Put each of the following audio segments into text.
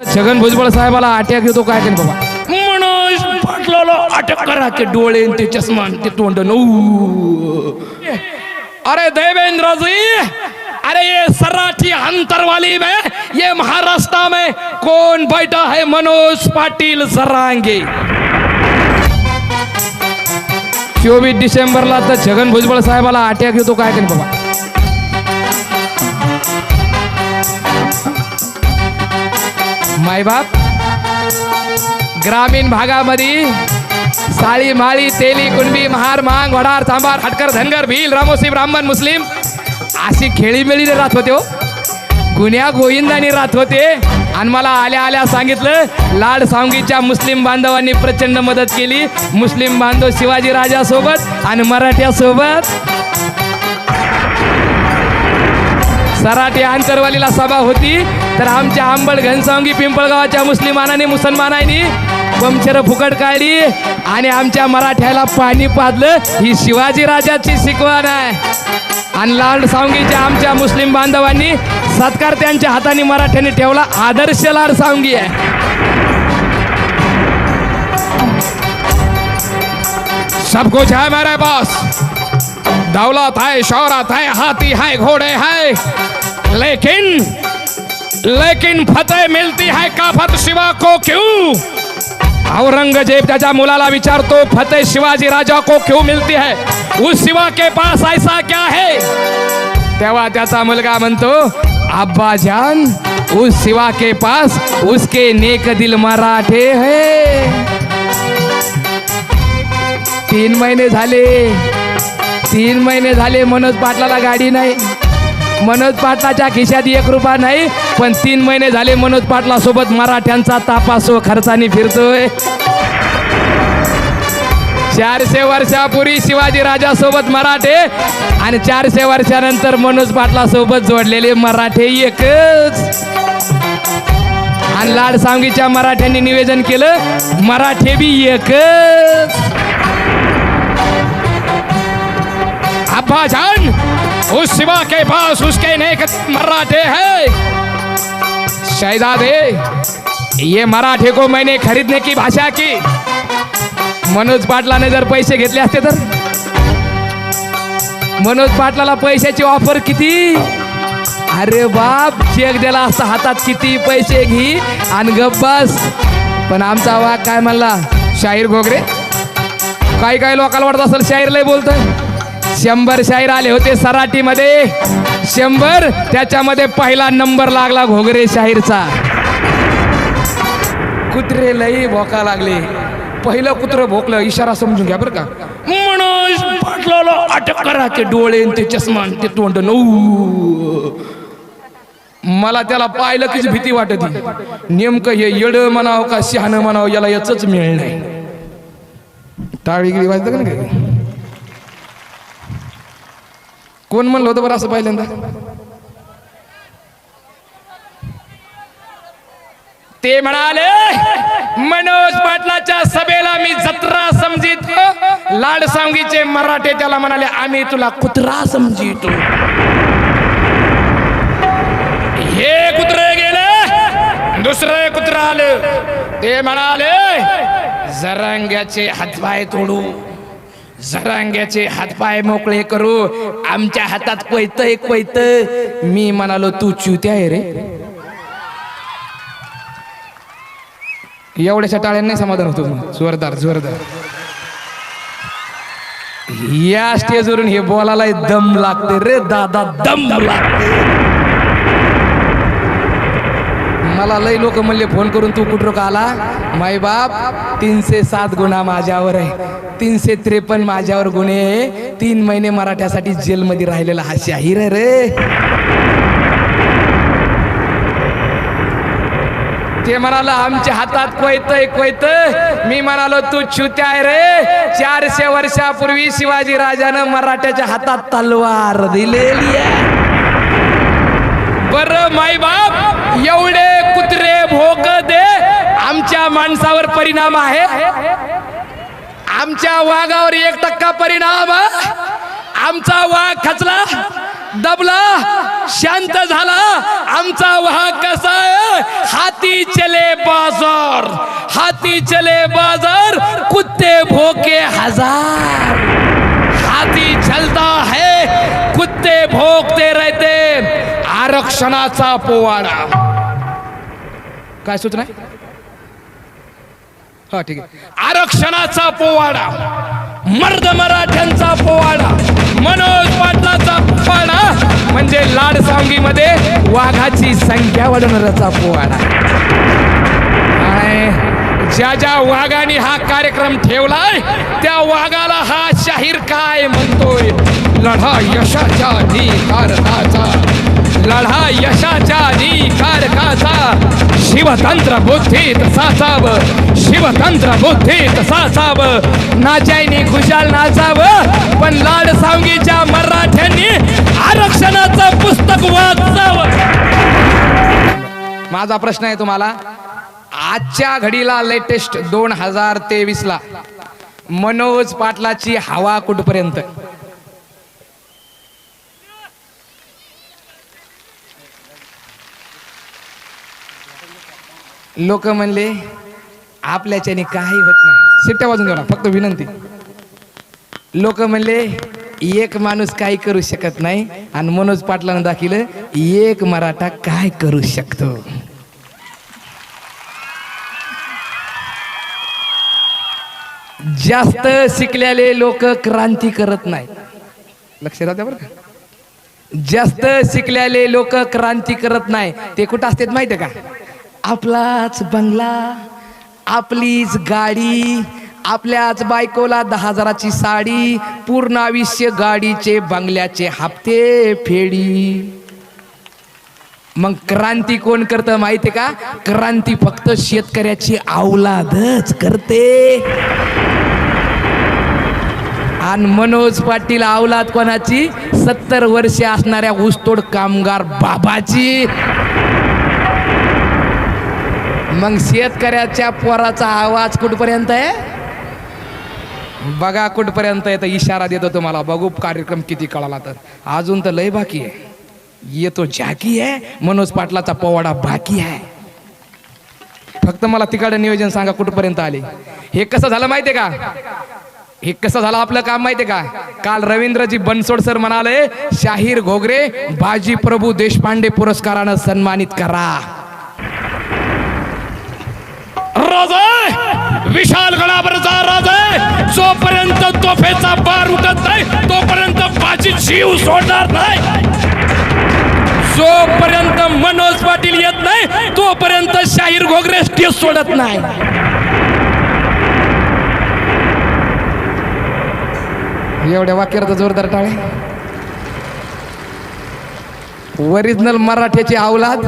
छगन भुजबळ साहेबाला अटॅक येतो काय केलं बाबा मनोज पाटलाला अटक करा ते डोळे ते चष्मा ते तोंड नऊ. अरे देवेंद्र अरे ये सराठी अंतरवाली में ये महाराष्ट्र में कौन बैठा है मनोज पाटील सरांगे? चोवीस डिसेंबरला तर छगन भुजबळ साहेबाला अटॅक येतो काय केलं बाबा मायबाप. ग्रामीण भागामध्ये साळी माळी तेली कुणबी महार मांग वडार चांबार हटकर धनगर भील रामोसी ब्राह्मण मुस्लिम अशी खेळीमेळीने राहत होते हो. गुन्ह्या गोविंदाने राहत होते. आणि मला आल्या आल्या सांगितलं लाड सांगीच्या मुस्लिम बांधवांनी प्रचंड मदत केली. मुस्लिम बांधव शिवाजी राजासोबत आणि मराठ्यासोबत. सराट या अंतरवालीला सभा होती. तर आमच्या आंबड घनसावंगी पिंपळगावाच्या मुस्लिमानाने मुसलमानांनी पंक्चर फुकट काढली आणि आमच्या मराठ्याला पाणी पाजलं. ही शिवाजी राजाची शिकवण आहे. आणि लाल सावंगीच्या आमच्या मुस्लिम बांधवांनी सत्कार त्यांच्या हाताने मराठ्यांनी ठेवला. आदर्श लाड सावंगी आहे. सब कुछ है मेरे पास दौलत है शौरत है हाथी है घोड़े है. लेकिन लेकिन फतेह मिलती है काफत शिवा को क्यों? औरंगजेब त्याच्या मुलाला विचारतो फतेह शिवाजी राजा को क्यों मिलती है? उस शिवा के पास ऐसा क्या है? तेव्हा त्याचा मुलगा म्हणतो अब्बा जान उस शिवा के पास उसके नेक दिल मराठे है। तीन महिने झाले तीन महिने झाले मनोज पाटलाला गाडी नाही. मनोज पाटलाच्या खिशात एक रुपया नाही पण तीन महिने झाले मनोज पाटला सोबत मराठ्यांचा तापासो खर्चाने फिरतोय. चारशे वर्षापूर्वी शिवाजी राजासोबत मराठे आणि चारशे वर्षानंतर मनोज पाटला सोबत जोडलेले मराठे एकच. आणि लाड सांगीच्या मराठ्यांनी निवेदन केलं मराठे बी एकच. अब्बा उस शिवा के पास उसके नेक मराठे है। शहजादे ये मराठे को मैंने खरीदने की भाषा की। मनोज पाटलाने जर पैसे घेतले असते तर? मनोज पाटलाला पैशाची ऑफर किती? अरे बाप चेक दिला असता हातात किती पैसे घे? आणि गप्पास पण आमचा वाघ काय म्हणला? शाहीर घोगरे? काही काही लोकांना वाटत असेल शाहीर लय बोलतोय. शंभर शाहीर आले होते सराटीमध्ये. शंभर त्याच्यामध्ये पहिला नंबर लागला घोगरे शाहीरचा. कुत्रे लई भोका लागले. पहिलं कुत्र भोकलं इशारा समजून घ्या बरं का. मनोज पाटलाला अटक करा ते डोळे आणि ते चष्मा ते तोंड नऊ. मला त्याला पाहिलं कीच भीती वाटत होती. नेमकं हे येड म्हणावं का शहाणं म्हणावं याला याच मिळ नाही टाळी गिळी वाजतं का नाही कोण म्हणलं होतं बरं असं पहिल्यांदा? ते म्हणाले मनोज पाटलाच्या सभेला मी जत्रा समजित लाड सांगीचे मराठे त्याला म्हणाले आम्ही तुला कुत्रा समजितो. हे कुत्रे गेले दुसरे कुत्रा आलं. ते म्हणाले जरांग्याचे हातपाय तोडू. झरांग्याचे हातपाय मोकळे करू. आमच्या हातात पैत एक मी म्हणालो तू च्युत्या आहे रे. एवढ्याशा टाळ्यांनी समाधान होतो जोरदार जोरदार. या स्टेजवरून हे बोलायला दम लागते रे दादा दम लागते. मला लय लोक म्हणले फोन करून तू कुठं का आला? माय बाप तीनशे सात गुन्हा माझ्यावर आहे. तीनशे त्रेपन्न माझ्यावर गुन्हे तीन महिने मराठ्यासाठी जेलमध्ये राहिलेला हा शाहीर आहे रे. ते म्हणाल आमच्या हातात कोयतय कोयत. मी म्हणालो तू छुत्या आहे रे. चारशे वर्षापूर्वी शिवाजी राजानं मराठ्याच्या हातात तलवार दिलेली आहे. बर माई बाप एवढे भोक दे. आमच्या माणसावर परिणाम आहे. आमच्या वाघावर एक टक्का परिणाम. आमचा वाघ खचला दबला शांत झाला. आमचा वाघ कसा आहे? हाती चले बाजार. हाती चले बाजार. कुत्ते भोके हजार. हाती चलता है कुत्ते भोगते रहते. आरक्षणाचा पोवाडा. काय सूचना हा ठीक आहे. आरक्षणाचा पोवाडा मर्द मराठ्यांचा पोवाडा मनोज पाटलाचा पोवाडा म्हणजे लाडसांगीमध्ये वाघाची संख्या वाढवणाऱ्याचा पोवाडा. ज्या ज्या वाघाने हा कार्यक्रम ठेवलाय त्या वाघाला हा शाहीर काय म्हणतोय? लढा यशाच्या अधिकारकाचा लढा यशाच्या अधिकारकाचा शिवतंत्र बुद्धी तसाचाव शिवतंत्र बुद्धी तसाचाव नाचायनी खुशाल नाचाव पण लाड सांगीच्या मराठ्यांनी आरक्षणाचं पुस्तक वाचावं. माझा प्रश्न आहे तुम्हाला. आजच्या घडीला लेटेस्ट दोन हजार तेवीस ला मनोज पाटलाची हवा कुठपर्यंत? लोक म्हणले आपल्याच्याने काही होत नाही. सिट्ट्या वाजून देऊ फक्त विनंती. लोक म्हणले एक माणूस काही करू शकत नाही आणि मनोज पाटलानं दाखिलं एक मराठा काय करू शकतो? जास्त शिकलेले लोक क्रांती करत नाही लक्ष द्या बरं का. जास्त शिकलेले लोक क्रांती करत नाही. ते कुठं असतात माहितीये का? आपलाच बंगला आपलीच गाडी आपल्याच बायकोला दहा हजाराची साडी पूर्ण आयुष्य गाडीचे बंगल्याचे हप्ते फेडी. मग क्रांती कोण करतं माहितीये का? क्रांती फक्त शेतकऱ्याची अवलादच करते. आणि मनोज पाटील अवलाद कोणाची? सत्तर वर्षे असणाऱ्या ऊसतोड कामगार बाबाची. मग शेतकऱ्याच्या पोराचा आवाज कुठपर्यंत आहे? बघा कुठपर्यंत आहे तर इशारा देतो तुम्हाला. बघू कार्यक्रम किती कळाला तर. अजून तर लय बाकी आहे. येतो झाकी आहे. मनोज पाटलाचा पोवाडा बाकी आहे. फक्त मला तिकडे नियोजन सांगा कुठपर्यंत आले. हे कसं झालं माहितीये का? हे कसं झालं आपलं काम माहितीये का? काल रवींद्रजी बनसोड सर म्हणाले शाहीर घोगरे बाजी प्रभू देशपांडे पुरस्कारानं सन्मानित करा. राजा विशाल गडावरचा राजा जोपर्यंत तोफेचा बार उठत नाही तोपर्यंत माझी जीव सोडणार नाही. जोपर्यंत मनोज पाटील येत नाही तोपर्यंत शाहीर घोगरे स्टेज सोडत नाही. एवढ्या वाक्याचा जोरदार टाळे. ओरिजिनल मराठ्याची अवलाद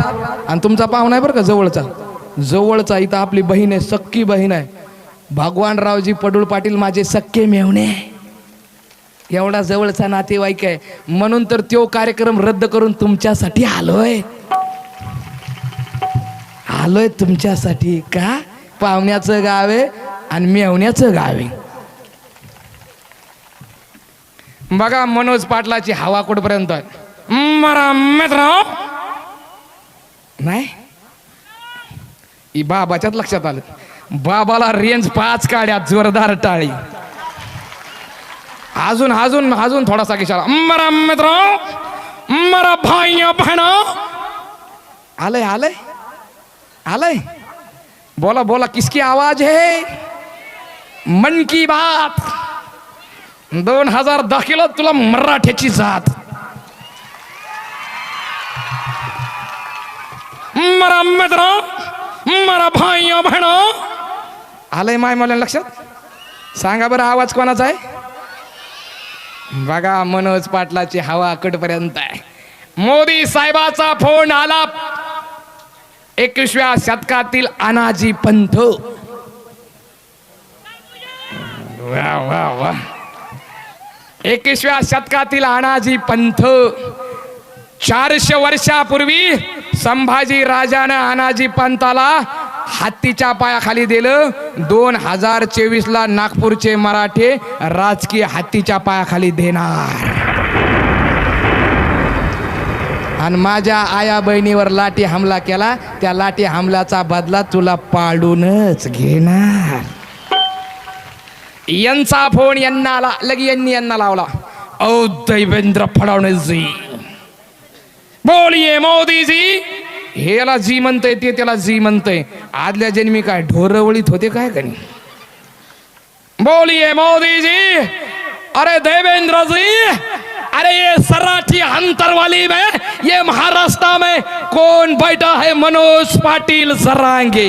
आणि तुमचा पाहुणा आहे बरं का जवळचा? जवळचा इथं आपली बहीण आहे सक्की बहीण आहे. भगवानरावजी पडूळ पाटील माझे सक्के मेवणे. एवढा जवळचा नातेवाईक आहे. म्हणून तर तो कार्यक्रम रद्द करून तुमच्यासाठी आलोय. आलोय तुमच्यासाठी का? पाहुण्याचं गाव आहे आणि मेवण्याचं गाव आहे. बघा मनोज पाटलाची हवा कुठपर्यंत आहे? मरा मित्र नाही. ही बाबाच्याच लक्षात आलं. बाबाला रेंज पाच काड्या जोरदार टाळी. अजून अजून अजून थोडासा किशाला मरा मित्र मरा भाई बहन. आलय आलय आलय. बोला बोला किसकी आवाज है? मन की बात. दोन हजार दहा किलो तुला मराठ्याची जात. मरा मित्र मरा भाई बहन आलंय माय मला लक्षात? सांगा बरं आवाज कोणाचा आहे? बघा मनोज पाटलाची हवा कडपर्यंत आहे? मोदी साहेबाचा फोन आला. एकविसव्या शतकातील अनाजी पंथ. वा वा वा. एकविसव्या शतकातील अनाजी पंथ. चारशे वर्षापूर्वी संभाजी राजानं अनाजी पंताला हत्तीच्या पायाखाली दिलं. दोन हजार चोवीस ला नागपूरचे मराठे राजकीय हत्तीच्या पायाखाली देणार. आणि माझ्या आया बहिणीवर लाठी हमला केला. त्या लाठी हमल्याचा बदला तुला पाडूनच घेणार. यांचा फोन यांना आला. लगे यांनी यांना लावला. औ दैवेंद्र फडणवीसजी बोलिये मोदीजी. हे याला जी म्हणतंय ते त्याला जी म्हणतंय आदल्या जन्मी काय ढोरवळीत होते काय कणी बोलिये मोदी जी अरे देवेंद्र जी अरे ये सराठी अंतरवाली में ये महाराष्ट्र में कौन बैठा है मनोज पाटिल सरांगे?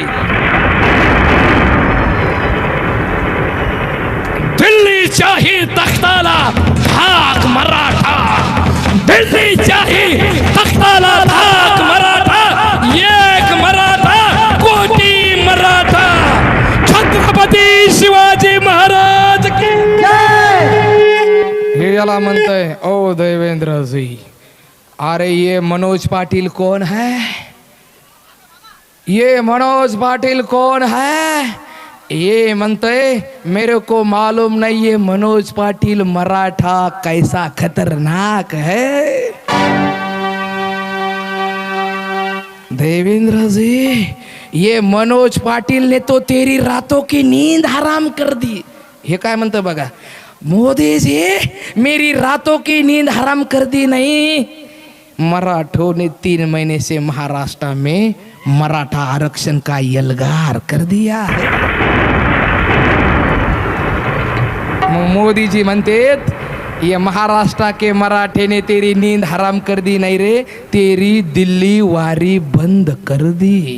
दिल्ली चाहिए तख्ताला धाक मराठा दिल्ली तख्ताला धाक मराठा एक मराठा कोटी मराठा। छत्रपती शिवाजी महाराज की हे याला म्हणतय ओ देवेंद्र जी अरे ये मनोज पाटील कौन है? ये मनोज पाटील कौन है? ये म्हणतोय मेरे को मालूम नहीं ये मनोज पाटिल मराठा कैसा खतरनाक है। देवेंद्र जी, ये मनोज पाटिल ने तो तेरी रातों की नींद हराम कर दी। हे काय म्हणतं बघा? मोदी जी, मेरी रातों की नींद हराम कर दी नहीं। मराठों ने तीन महीने से महाराष्ट्र में मराठा आरक्षण का यलगार कर दिया है। मग मोदी जी म्हणतेत ये महाराष्ट्र के मराठे ने तेरी नींद हराम कर दी नहीं रे तेरी दिल्ली वारी बंद कर दी।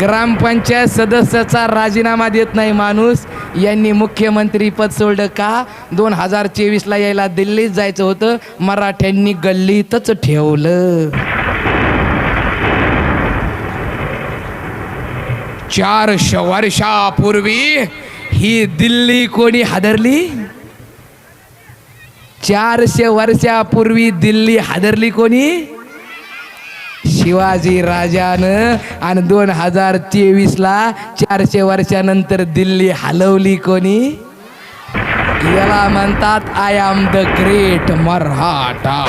ग्रामपंचायत सदस्याचा राजीनामा देत नाही माणूस यांनी मुख्यमंत्री पद सोडलं का? दोन हजार चोवीसला यायला दिल्लीत जायचं होतं. मराठ्यांनी गल्लीतच ठेवलं. चारशे वर्षापूर्वी ही दिल्ली कोणी हादरली? चारशे वर्षापूर्वी दिल्ली हादरली कोणी? शिवाजी राजानं आणि दोन हजार तेवीसला चारशे वर्षानंतर दिल्ली हलवली कोणी? याला म्हणतात I am the great Maratha.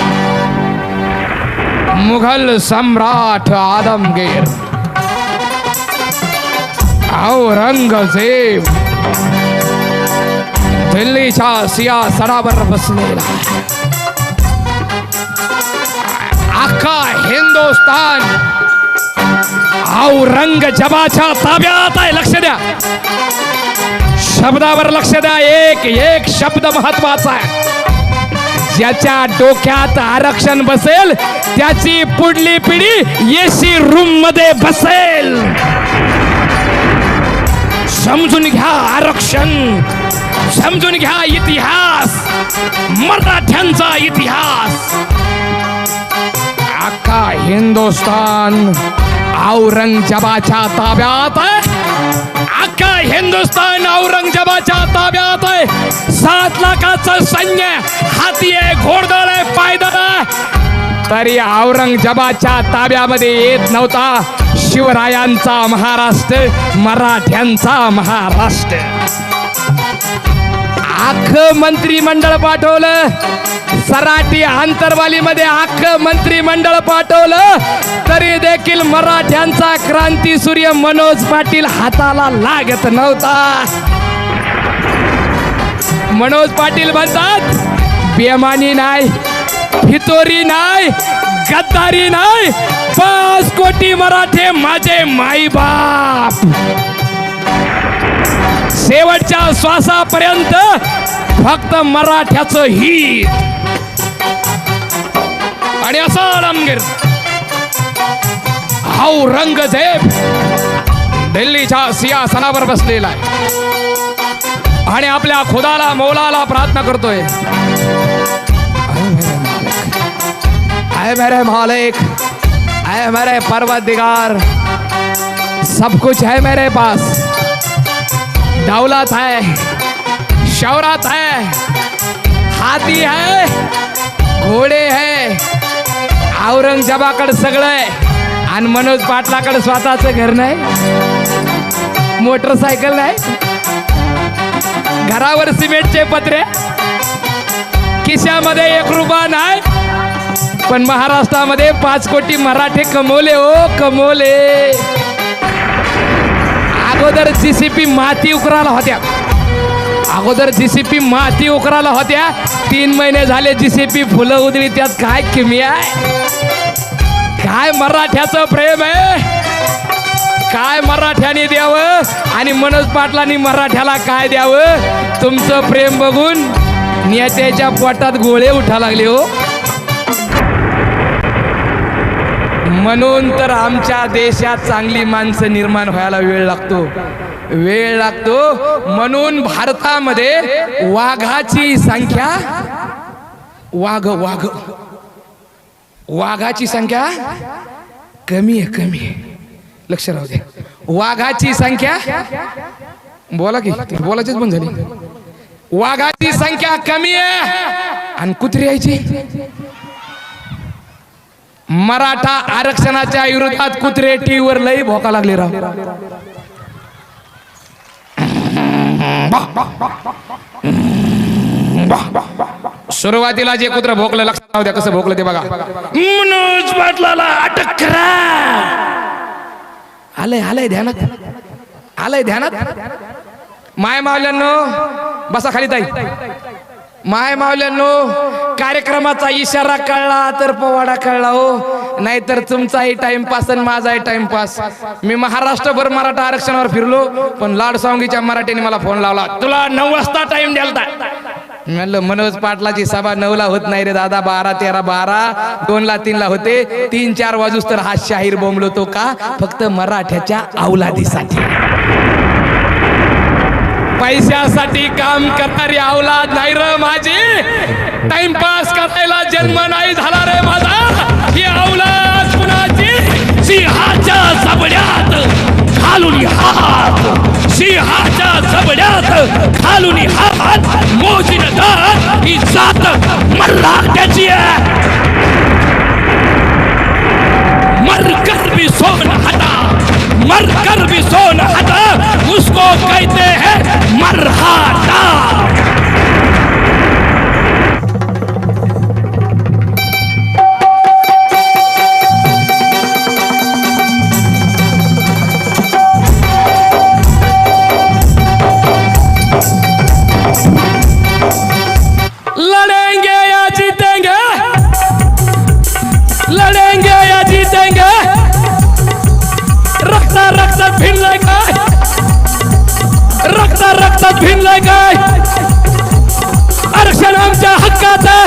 Mughal सम्राट आदमगीर औरंगजेब दिल्लीच्या सिंहासनावर बसलेला अख्खा हिंदुस्तान औरंगजबाच्या ताब्यात आहे लक्ष द्या. शब्दावर लक्ष द्या एक एक शब्द महत्त्वाचा आहे. ज्याच्या डोक्यात आरक्षण बसेल त्याची पुढली पिढी एसी रूममध्ये बसेल. समजून घ्या आरक्षण. समजून घ्या इतिहास. मराठ्यांचा इतिहास. अख्खा हिंदुस्तान औरंगजेबाच्या ताब्यात आहे. अख्खा हिंदुस्तान औरंगजेबाच्या ताब्यात आहे. सात लाखाचं सैन्य हाती आहे घोडदळ आहे पायदळ. आहे तरी औरंगजेबाच्या ताब्यामध्ये येत नव्हता शिवरायांचा महाराष्ट्र मराठ्यांचा महाराष्ट्र. अख्ख मंत्रिमंडळ पाठवलं. सराटी आंतरवालीमध्ये अख्ख मंत्रिमंडळ पाठवलं. तरी देखील मराठ्यांचा क्रांती सूर्य मनोज पाटील हाताला लागत नव्हता. मनोज पाटील म्हणतात बेमानी नाही फितोरी नाही गद्दारी नाही. पाच कोटी मराठे माझे माईबाप. शेवटच्या श्वासापर्यंत फक्त मराठ्याचं हित. आणि असा आलमगीर. औरंगजेब दिल्लीच्या सिंहासनावर बसलेला आहे. आणि आपल्या खुदाला मौलाला प्रार्थना करतोय. आय मेरे मालिक. आय मेरे परवदिगार सब कुछ है मेरे पास. दौलत है शौरत है हाती है घोडे है औरंगजेबाकडे सगळं आहे. आणि मनोज पाटलाकडे स्वतःचं घर नाही. मोटरसायकल नाही. घरावर सिमेंटचे पत्रे. खिशामध्ये एक रुपया नाही. पण महाराष्ट्रामध्ये पाच कोटी मराठे कमवले हो कमवले. अगोदर जीसीपी माती उकराला होत्या. अगोदर जीसीपी माती उकराला होत्या. तीन महिने झाले जीसीपी फुलं उदळी त्यात काय किमी आहे? काय मराठ्याचं प्रेम आहे? काय मराठ्याने द्यावं? आणि मनोज पाटलांनी मराठ्याला काय द्यावं? तुमचं प्रेम बघून नेत्याच्या पोटात गोळे उठा लागले हो. म्हणून तर आमच्या देशात चांगली माणसं निर्माण व्हायला वेळ लागतो. वेळ लागतो म्हणून भारतामध्ये वाघाची संख्या वाघ वाघ वाघाची संख्या कमी आहे कमी आहे. लक्ष राहू दे. वाघाची संख्या बोला की बोलायचीच पण झाली. वाघाची संख्या कमी आहे आणि कुत्री यायची. मराठा आरक्षणाच्या विरोधात कुत्रे टीव्हीवर लई भोका लागले राव. सुरुवातीला जे कुत्र भोकलं लक्षात राहू द्या कसं भोकलं ते बघा. मनोज पाटलाला अटक करा. आलंय आलंय ध्यानात. आलंय ध्यानात. माय मावल्यांनो बसा खाली ताई. माय मावल्यांनो कार्यक्रमाचा इशारा कळला तर पोवाडा कळला हो. नाहीतर तुमचाही टाइमपास आणि माझाही टाइमपास मी महाराष्ट्रभर मराठा आरक्षणावर फिरलो पण लाड लाडसावंगीच्या मराठीने मला फोन लावला. तुला नऊ वाजता टाइम द्यालता. म्हणलं मनोज पाटलाची सभा नऊला होत नाही रे दादा बारा तेरा बारा. दोनला तीनला होते. तीन चार वाजूस तर हा शाहीर बोंबलो तो का? फक्त मराठ्याच्या अवलादीसाठी. पैशासाठी काम करणारी अवलाद नाही र माझी. टाइमपास करायला जन्म नाही झाला रे माझा. ही अवलाद कुणाची? सिंहाच्या जबड्यात घालून हात. सिंहाच्या जबड्यात घालून हात. मोजीन दात ही जात मराठ्याची आहे. मरकर भी सोन हटा मरकर भी सोन हटा उसको कहते हैं मरहाटा लड़ेंगे या जीतेंगे? लड़ेंगे या जीतेंगे? रक्ता रक्त भिनले काय आमचा रक्त भिनले काय? आरक्षण आमच्या हक्काचं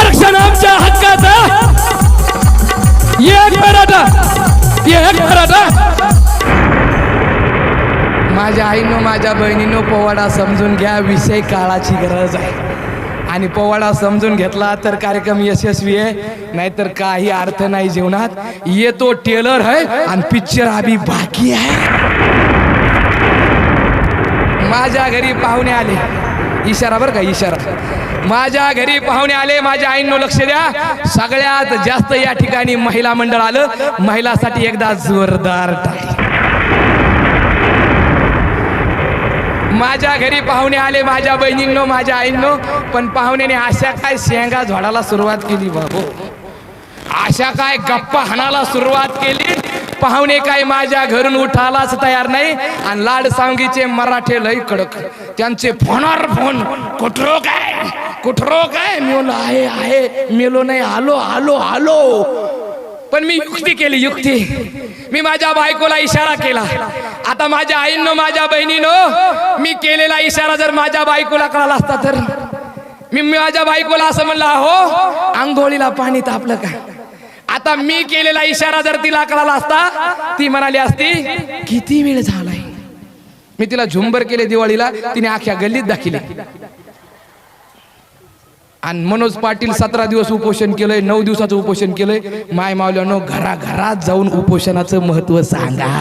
आरक्षण आमच्या हक्काचं एक मराठा एक मराठा. माझ्या आईनं माझ्या बहिणीनं पोवाडा समजून घ्या विषय काळाची गरज आहे. आणि पोवाडा समजून घेतला तर कार्यक्रम यशस्वी आहे नाहीतर काही अर्थ नाही जीवनात. येतो टेलर आहे आणि पिक्चर आम्ही बाकी आहे. माझ्या घरी पाहुणे आले. इशारा बरं का इशारा. माझ्या घरी पाहुणे आले माझ्या आईंनो लक्ष द्या. सगळ्यात जास्त या ठिकाणी महिला मंडळ आलं. महिलासाठी एकदा जोरदार टाळी माझ्या घरी पाहुणे आले माझ्या बहिणींनो माझ्या आईंनो. पण पाहुण्याने अशा काय शेंगा झोडाला सुरुवात केली बाबू. अशा काय गप्पा हाणाला सुरुवात केली. पाहुणे काय माझ्या घरून उठालाच तयार नाही. आणि लाड सांगीचे मराठे लय कडक. त्यांचे फोनार फोन कुठरो काय? कुठरो काय? मिळून आहे आहे. मेलो नाही. आलो आलो आलो. पण मी युक्ती केली युक्ती. मी माझ्या बायकोला इशारा केला. आता माझ्या आईनं माझ्या बहिणीनं मी केलेला इशारा जर माझ्या बायकोला कळाला असता तर? मी माझ्या बायकोला असं म्हणलं हो आंघोळीला पाणी तापलं का? आता मी केलेला इशारा जर तिला कळाला असता ती म्हणाली असती किती वेळ झालाय? मी तिला झुंबर केले दिवाळीला तिने अख्ख्या गल्लीत दाखिले. आणि मनोज पाटील सतरा दिवस उपोषण केलंय नऊ दिवसाचं उपोषण केलंय. माय मावल्यानो घराघरात जाऊन उपोषणाचं महत्त्व सांगा.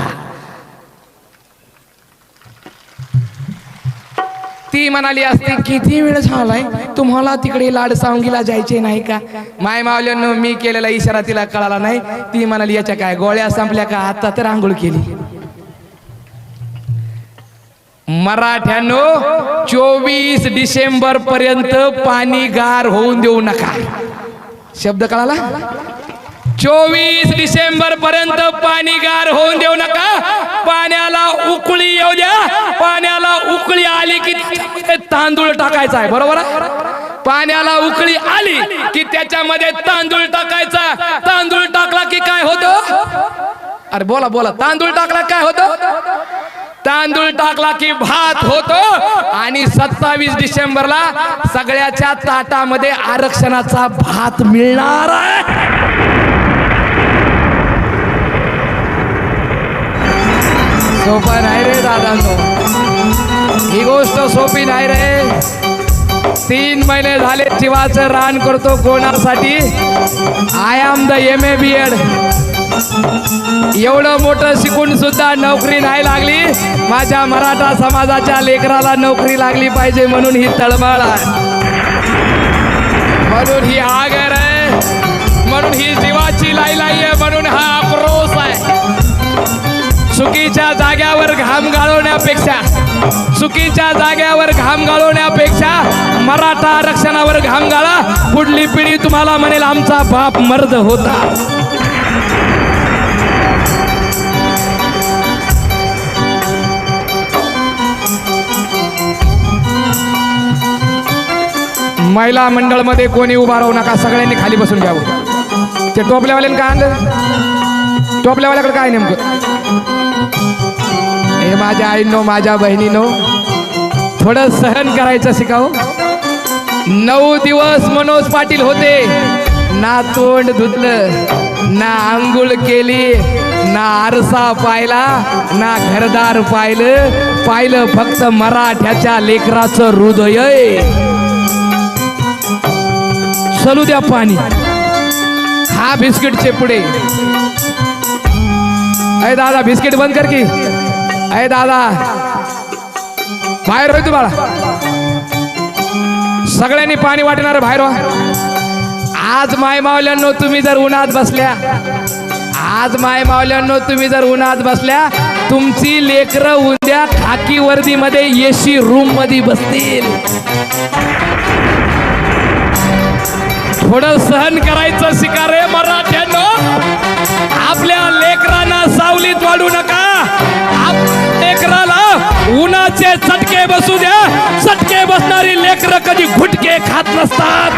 ती म्हणाली असते किती वेळ झालाय? तुम्हाला तिकडे लाड सांगीला जायचे नाही का? माय मावल्यानं मी केलेला इशारा तिला कळाला नाही. ती म्हणाली याच्या काय गोळ्या संपल्या का? आता तर आंघोळ केली. मराठ्यानो चोवीस डिसेंबर पर्यंत पाणी गार होऊन देऊ नका. शब्द कळाला? चोवीस डिसेंबर पर्यंत पाणी गार होऊन देऊ नका. पाण्याला उकळी येऊ द्या. पाण्याला उकळी आली की तांदूळ टाकायचा आहे. बरोबर पाण्याला उकळी आली की त्याच्यामध्ये तांदूळ टाकायचा. तांदूळ टाकला की काय होतं? अरे बोला बोला. तांदूळ टाकला काय होतं? तांदूळ टाकला की भात होतो. आणि सत्तावीस डिसेंबरला सगळ्याच्या ताटामध्ये आरक्षणाचा भात मिळणार आहे. सोपा नाही रे दादांनो. ही गोष्ट सोपी नाही रे. तीन महिने झाले जीवाचं रान करतो कोणासाठी? I am the M A B Ed एवढं मोठं शिकून सुद्धा नोकरी नाही लागली. माझ्या मराठा समाजाच्या लेकराला नोकरी लागली पाहिजे म्हणून ही तळमळ आहे. म्हणून ही आगर आहे म्हणून ही जीवाची लाईलाई आहे म्हणून हा चुकीच्या जाग्यावर घाम घालवण्यापेक्षा चुकीच्या जाग्यावर घाम घालवण्यापेक्षा मराठा आरक्षणावर घाम गाळा. पुढली पिढी तुम्हाला म्हणेल आमचा बाप मर्द होता. महिला मंडळमध्ये कोणी उभा राहू नका सगळ्यांनी खाली बसून घ्यावं ते टोपल्यावाल्यानं काय आणलं? टोपल्यावाल्याकडे काय नेमकं? हे माझ्या आईनो माझ्या बहिणीनो थोडं सहन करायचं शिकाव. नऊ दिवस मनोज पाटील होते. ना तोंड धुतलं ना आंघोळ केली ना आरसा पाहिला ना घरदार पाहिलं. पाहिलं फक्त मराठ्याच्या लेकराचं हृदय. चलू द्या पाणी. हा बिस्किटचे पुढे अरे दादा बिस्किट बंद कर की. अरे दादा. बाहेर होय तुम्हाला. सगळ्यांनी पाणी वाटणार बाहेर व्हा आज माय मावल्यांनो तुम्ही जर उन्हात बसल्या आज माय मावल्यांनो तुम्ही जर उन्हात बसल्या तुमची लेकरं उद्या खाकी वर्दीमध्ये एसी रूममध्ये बसतील. थोडं सहन करायचं शिकार रे मराठ्यांनो. आपल्या सावलीत वाढू नका. लेकराला उन्हाचे चटके बसू द्या. चटके बसणारी लेकर कधी घुटके खात नसतात.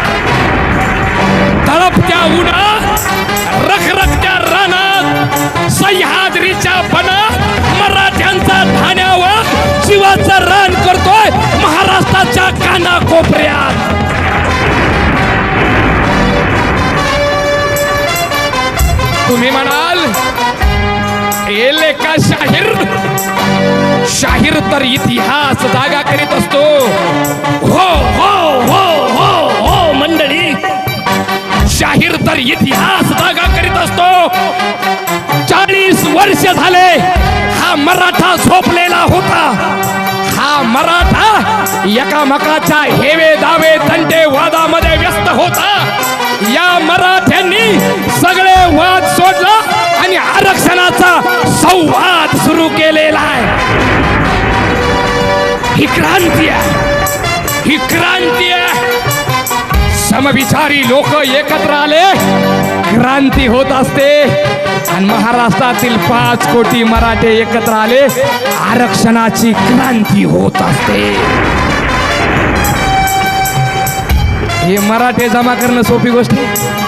तळपत्या उन्हात रखरखत्या रानात सह्याद्रीच्या बनात मराठ्यांचा ठाण्यावर जीवाचं रान करतोय महाराष्ट्राच्या काना कोपऱ्यात तुम्ही म्हणाल एले का शाहीर? शाहीर तर इतिहास जागा करीत असतो. हो हो हो हो हो मंडळी. शाहीर तर इतिहास जागा करीत असतो. चाळीस वर्ष झाले हा मराठा झोपलेला होता. हा मराठा एकामेकाच्या हेवे दावे तंटे वादामध्ये व्यस्त होता. या मराठ्यांनी सगळे वाद सोडला. आणि आरक्षणाचा संवाद सुरू केलेला आहे. ही क्रांती आहे. ही क्रांती आहे. समविचारी लोक एकत्र आले. क्रांती होत असते. आणि महाराष्ट्रातील पाच कोटी मराठे एकत्र आले. आरक्षणाची क्रांती होत असते. हे मराठे जमा करणं सोपी गोष्ट आहे.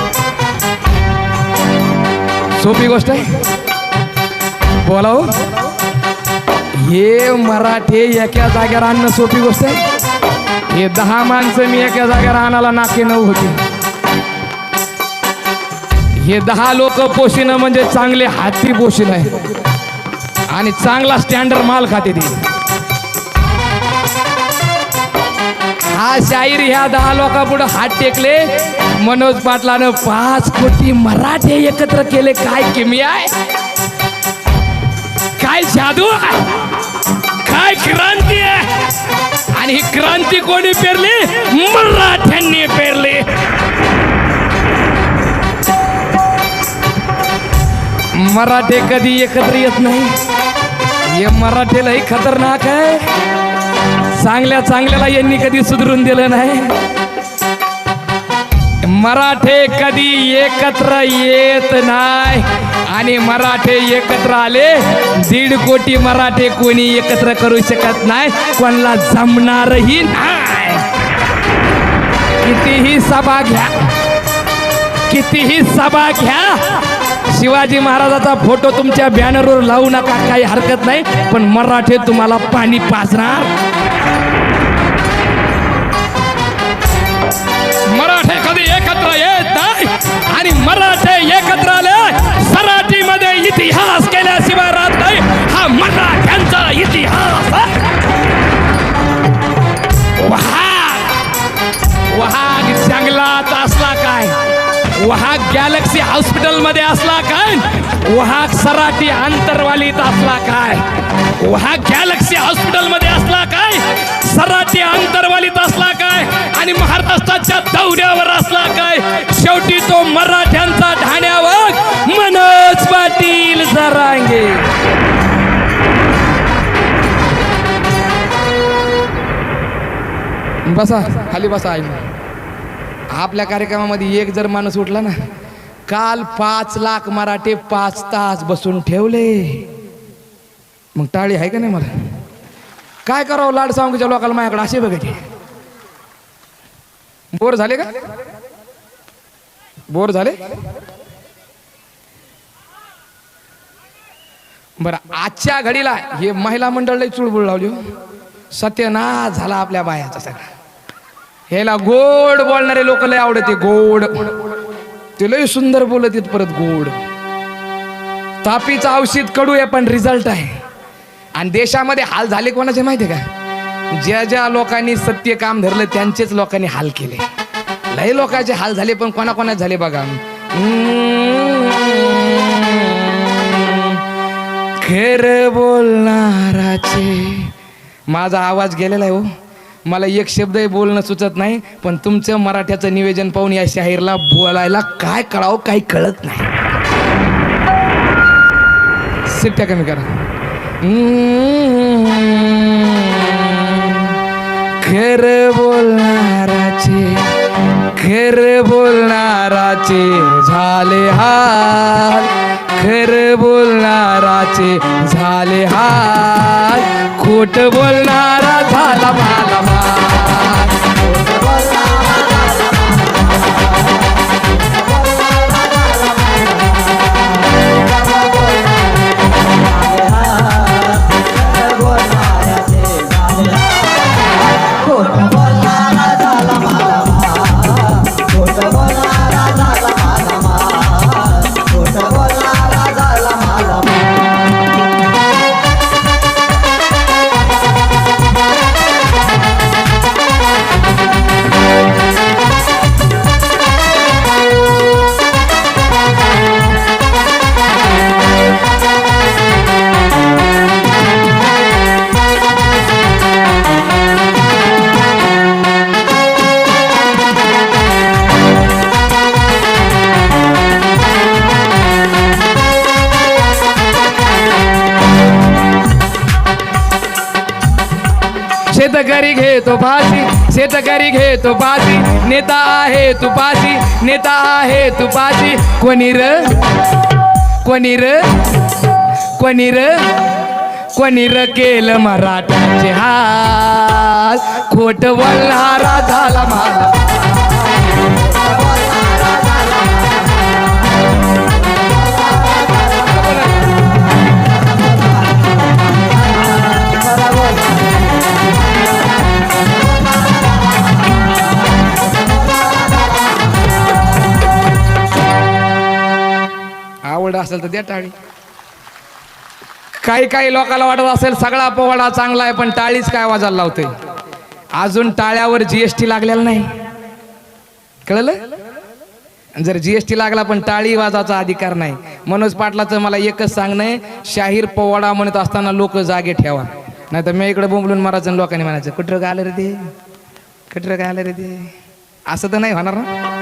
सोपी गोष्ट आहे. बोला हो हे मराठे एका जागेवर आणणं सोपी गोष्ट आहे. हे दहा माणसं मी एका जागेवर आणायला नाके नऊ होते हे दहा लोक पोषणं म्हणजे चांगले हाती पोषण आहे. आणि चांगला स्टँडर्ड माल खाते ते. हा शाहीर ह्या दहा लोकांपुढे हात टेकले. मनोज पाटलानं पाच कोटी मराठे एकत्र केले. काय किमी आहे? काय जादू काय क्रांती आहे? आणि ही क्रांती कोणी पेरली? मराठ्यांनी पेरली. मराठे कधी एकत्र येत नाही? हे मराठेलाही खतरनाक आहे. चांगल्या चांगल्याला यांनी कधी सुधरून दिलं नाही. मराठे कधी एकत्र येत नाही. आणि मराठे एकत्र आले दीड कोटी मराठे कोणी एकत्र करू शकत नाही. कोणाला जमणारही नाही. कितीही सभा घ्या. कितीही सभा घ्या. शिवाजी महाराजाचा फोटो तुमच्या बॅनरवर लावू नका काही हरकत नाही पण मराठे तुम्हाला पाणी पाजणार. मराठे कधी एकत्र येत नाही आणि मराठे एकत्र आले सराटीमध्ये इतिहास केल्याशिवाय राहत नाही. हा मराठ्यांचा इतिहास. वाघ वाघ वाघ गॅलेक्सी हॉस्पिटलमध्ये असला काय? वाघ सराटी आंतरवालीत असला काय? वाघ गॅलेक्सी हॉस्पिटलमध्ये असला काय? सराटी आंतरवालीत असला काय? आणि महाराष्ट्राच्या दौऱ्यावर असला काय? शेवटी तो मराठ्यांचा ढाण्यावर मनोज पाटील जरांगे बसा खाली बसा आई. आपल्या कार्यक्रमामध्ये एक जर माणूस उठला ना काल पाच लाख मराठे पाच तास बसून ठेवले. मग टाळी आहे का नाही मला? काय करावं लाड सांगूच्या लोकांना माझ्याकडे? असे बघायचे बोर झाले का? बोर झाले? बरं आजच्या घडीला हे महिला मंडळ चुळबुळ लावली हो. सत्यनाश झाला आपल्या बायाचा सगळा. ह्याला गोड बोलणारे लोक लय आवडते गोड. ते लय सुंदर बोलत येत परत गोड. तापीचं औषध कडू आहे पण रिझल्ट आहे. आणि देशामध्ये हाल झाले कोणाचे माहिती आहे का? ज्या ज्या लोकांनी सत्य काम धरलं त्यांचेच लोकांनी हाल केले. लय लोकांचे हाल झाले पण कोणाकोणाच झाले बघा. खर बोलणाराचे. माझा आवाज गेलेला आहे हो. मला एक शब्दही बोलणं सुचत नाही पण तुमचं मराठ्याचं निवेदन पाहून या शाहीरला बोलायला काय कळावं काही कळत नाही. सिट्ट्या कमी करा. खर बोलणाराचे खर बोलणाराचे झाले हाल खर बोलणाराचे झाले हाल खोट बोलणारा झाला मला माल. घेतो फाशी शेतकरी घेतो फाशी नेता आहे तुपाशी नेता आहे तुपाशी कोणी र? कोणी र? कोणी र? कोणी र केलं मराठाचे हाल? खोट वल्हारा झाला मला असेल तर द्या टाळी. काही काही लोकांना वाटत असेल सगळा पोवाडा चांगला आहे पण टाळीच काय वाजायला लावते अजून टाळ्यावर जीएसटी लागलेला नाही. कळलं? जर जीएसटी लागला पण टाळी वाजाचा अधिकार नाही. मनोज पाटलाचं मला एकच सांगणं आहे शाहीर पोवाडा म्हणत असताना लोक जागे ठेवा. नाही तर मी इकडे बोंबलून मारायचं लोकांनी म्हणायचं कुठं काय आलं रे ते? कुठं काय आलं रे ते? असं तर नाही होणार ना?